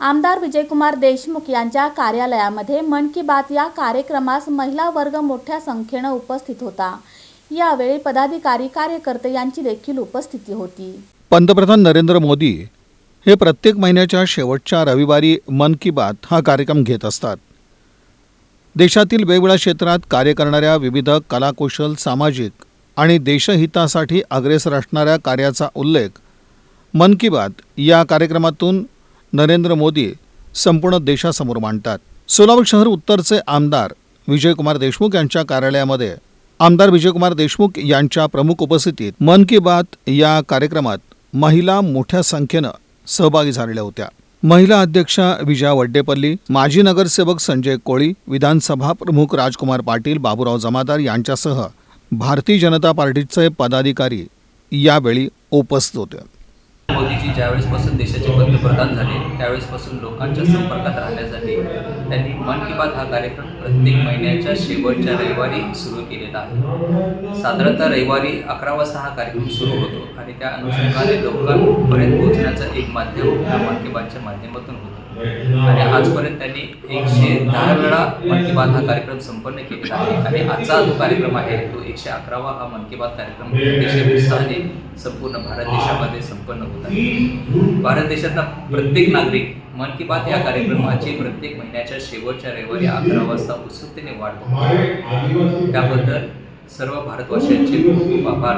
आमदार विजयकुमार देशमुख यांच्या कार्यालयामध्ये मन की बात या कार्यक्रमास महिला वर्ग मोठ्या संख्येनं उपस्थित होता. यावेळी पदाधिकारी कार्यकर्ते यांची देखील उपस्थिती होती. पंतप्रधान नरेंद्र मोदी हे प्रत्येक महिन्याच्या शेवटच्या रविवारी मन की बात हा कार्यक्रम घेत असतात. देशातील वेगवेगळ्या क्षेत्रात कार्य करणाऱ्या विविध कलाकुशल सामाजिक आणि देशहितासाठी अग्रेसर असणाऱ्या कार्याचा उल्लेख मन की बात या कार्यक्रमातून नरेंद्र मोदी संपूर्ण देशासमोर मांडतात. सोलापूर शहर उत्तरचे आमदार विजयकुमार देशमुख यांच्या कार्यालयामध्ये आमदार विजयकुमार देशमुख यांच्या प्रमुख उपस्थितीत मन की बात या कार्यक्रमात महिला मोठ्या संख्येनं सहभागी झालेल्या होत्या. महिला अध्यक्षा विजया वड्डेपल्ली माजी नगरसेवक संजय कोळी विधानसभा प्रमुख राजकुमार पाटील बाबूराव जमादार यांच्यासह भारतीय जनता पार्टीचे पदाधिकारी यावेळी उपस्थित होते. मोदीजी ज्यावेळेसपासून देशाचे पंतप्रधान झाले त्यावेळेसपासून लोकांच्या संपर्कात राहण्यासाठी त्यांनी मन की बात हा कार्यक्रम प्रत्येक महिन्याच्या शेवटच्या रविवारी सुरू केलेला आहे. साधारणतः रविवारी अकरा वाजता हा कार्यक्रम सुरू होतो आणि त्या अनुषंगाने लोकांपर्यंत पोहोचण्याचं एक माध्यम या मन की बातच्या माध्यमातून होतं. आणि आजपर्यंत त्यांनी एकशे दहा वेळा मन की बात हा कार्यक्रम संपन्न केलेला आहे आणि आजचा जो कार्यक्रम आहे तो एकशे अकरावा हा मन की बात कार्यक्रम अतिशय उत्साहाने संपूर्ण भारत देशामध्ये संपन्न होत आहे. भारत देशातला प्रत्येक नागरिक मन की बात या कार्यक्रमाची प्रत्येक महिन्याच्या शेवटच्या रविवारी अकरा वाजता उत्सुकतेने वाट त्याबद्दल सर्व भारतवासियांचे खूप खूप आभार.